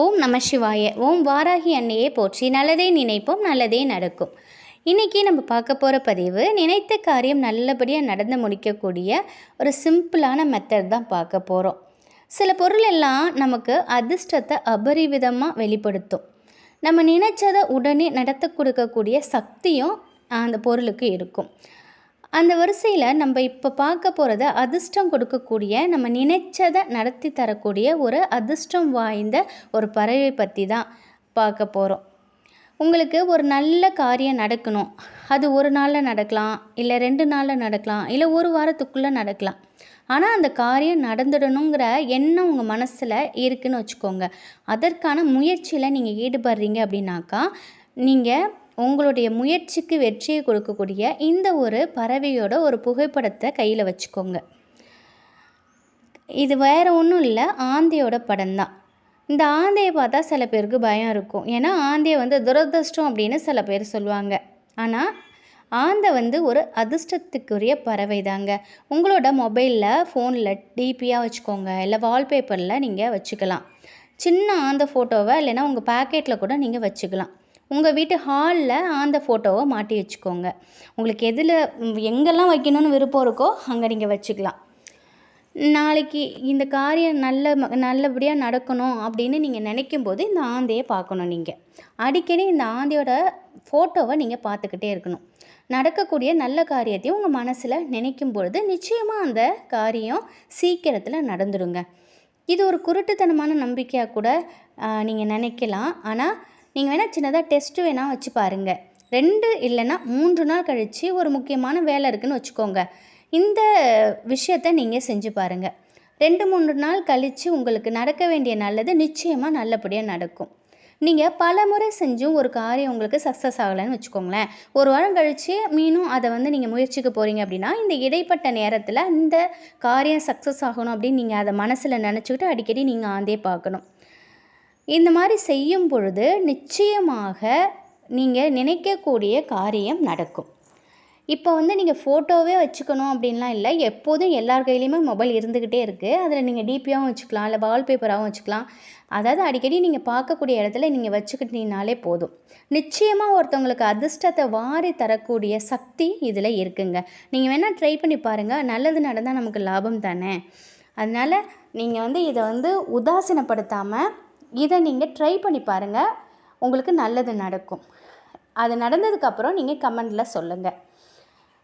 ஓம் நம சிவாய. ஓம் வாராகி அன்னையே போற்றி. நல்லதே நினைப்போம் நல்லதே நடக்கும். இன்றைக்கி நம்ம பார்க்க போகிற பதிவு நினைத்த காரியம் நல்லபடியாக நடந்து முடிக்கக்கூடிய ஒரு சிம்பிளான மெத்தட் தான் பார்க்க போகிறோம் சில பொருள் எல்லாம் நமக்கு அதிர்ஷ்டத்தை அபரிவிதமாக வெளிப்படுத்தும். நம்ம நினைச்சதை உடனே நடத்த கொடுக்கக்கூடிய சக்தியும் அந்த பொருளுக்கு இருக்கும். அந்த வரிசையில் நம்ம இப்போ பார்க்க போகிறது அதிர்ஷ்டம் கொடுக்கக்கூடிய நம்ம நினைச்சதை நடத்தி தரக்கூடிய ஒரு அதிர்ஷ்டம் வாய்ந்த ஒரு பறவை பற்றி தான் பார்க்க போகிறோம் உங்களுக்கு ஒரு நல்ல காரியம் நடக்கணும். அது ஒரு நாளில் நடக்கலாம் இல்லை ரெண்டு நாளில் நடக்கலாம் இல்லை ஒரு வாரத்துக்குள்ளே நடக்கலாம். ஆனால் அந்த காரியம் நடந்துடணுங்கிற எண்ணம் உங்கள் மனசில் இருக்குன்னு வச்சுக்கோங்க. அதற்கான முயற்சியில் நீங்கள் ஈடுபடுறீங்க அப்படின்னாக்கா நீங்கள் உங்களுடைய முயற்சிக்கு வெற்றியை கொடுக்கக்கூடிய இந்த ஒரு பறவையோட ஒரு புகைப்படத்தை கையில் வச்சுக்கோங்க. இது வேறு ஒன்றும் இல்லை ஆந்தையோட படம் தான் இந்த ஆந்தையை பார்த்தா சில பேருக்கு பயம் இருக்கும். ஏன்னா ஆந்தையை வந்து துரதிர்ஷ்டம் அப்படின்னு சில பேர் சொல்லுவாங்க. ஆனால் ஆந்தை வந்து ஒரு அதிர்ஷ்டத்துக்குரிய பறவை தாங்க உங்களோட மொபைலில் ஃபோனில் டிபியாக வச்சுக்கோங்க. இல்லை வால்பேப்பரில் நீங்கள் வச்சுக்கலாம். சின்ன ஆந்த ஃபோட்டோவை இல்லைன்னா உங்கள் பேக்கெட்டில் கூட நீங்கள் வச்சுக்கலாம். உங்கள் வீட்டு ஹாலில் ஆந்த ஃபோட்டோவை மாட்டி வச்சுக்கோங்க. உங்களுக்கு எதில் எங்கெல்லாம் வைக்கணும்னு விருப்பம் இருக்கோ அங்கே நீங்கள் வச்சுக்கலாம். நாளைக்கு இந்த காரியம் நல்ல நல்லபடியாக நடக்கணும் அப்படின்னு நீங்கள் நினைக்கும் போது இந்த ஆந்தையை பார்க்கணும் நீங்கள் அடிக்கடி இந்த ஆந்தையோட ஃபோட்டோவை நீங்கள் பார்த்துக்கிட்டே இருக்கணும். நடக்கக்கூடிய நல்ல காரியத்தையும் உங்கள் மனசில் நினைக்கும் பொழுது நிச்சயமாக அந்த காரியம் சீக்கிரத்தில் நடந்துடுங்க இது ஒரு குருட்டுத்தனமான நம்பிக்கையாக கூட நீங்கள் நினைக்கலாம். ஆனால் நீங்கள் வேணால் சின்னதாக டெஸ்ட்டு வேணால் வச்சு பாருங்கள் ரெண்டு இல்லைன்னா மூன்று நாள் கழித்து ஒரு முக்கியமான வேலை இருக்குதுன்னு வச்சுக்கோங்க. இந்த விஷயத்தை நீங்கள் செஞ்சு பாருங்கள் ரெண்டு மூன்று நாள் கழித்து உங்களுக்கு நடக்க வேண்டிய நல்லது நிச்சயமாக நல்லபடியாக நடக்கும். நீங்கள் பல முறை செஞ்சும் ஒரு காரியம் உங்களுக்கு சக்ஸஸ் ஆகலைன்னு வச்சுக்கோங்களேன். ஒரு வாரம் கழித்து மீனும் அதை வந்து நீங்கள் முயற்சிக்க போகிறீங்க அப்படின்னா இந்த இடைப்பட்ட நேரத்தில் இந்த காரியம் சக்ஸஸ் ஆகணும் அப்படின்னு நீங்கள் அதை மனசில் நினச்சிக்கிட்டு அடிக்கடி நீங்கள் ஆந்தே பார்க்கணும். இந்த மாதிரி செய்யும் பொழுது நிச்சயமாக நீங்கள் நினைக்கக்கூடிய காரியம் நடக்கும். இப்போ வந்து நீங்கள் ஃபோட்டோவே வச்சுக்கணும் அப்படின்லாம் இல்லை. எப்போதும் எல்லார் கையிலையுமே மொபைல் இருந்துக்கிட்டே இருக்குது அதில் நீங்கள் டிபியாகவும் வச்சுக்கலாம் இல்லை வால்பேப்பராகவும் வச்சுக்கலாம். அதாவது அடிக்கடி நீங்கள் பார்க்கக்கூடிய இடத்துல நீங்கள் வச்சுக்கிட்டீங்கனாலே போதும். நிச்சயமாக ஒருத்தவங்களுக்கு அதிர்ஷ்டத்தை வாரி தரக்கூடிய சக்தி இதில் இருக்குங்க. நீங்கள் வேணால் ட்ரை பண்ணி பாருங்கள் நல்லது நடந்தால் நமக்கு லாபம் தானே. அதனால் நீங்கள் வந்து இதை வந்து உதாசீனப்படுத்தாமல் இதை நீங்கள் ட்ரை பண்ணி பாருங்கள் உங்களுக்கு நல்லது நடக்கும். அது நடந்ததுக்கப்புறம் நீங்கள் கமெண்டில் சொல்லுங்கள்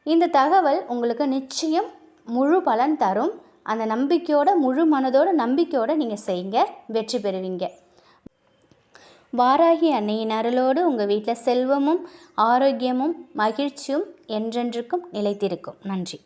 இந்த தகவல் உங்களுக்கு நிச்சயம் முழு பலன் தரும். அந்த நம்பிக்கையோட முழு மனதோட நம்பிக்கையோடு நீங்கள் செய்யுங்க. வெற்றி பெறுவீங்க. வாராகி அன்னையின் அருளோடு உங்கள் வீட்டில் செல்வமும் ஆரோக்கியமும் மகிழ்ச்சியும் என்றென்றுக்கும் நிலைத்திருக்கும். நன்றி.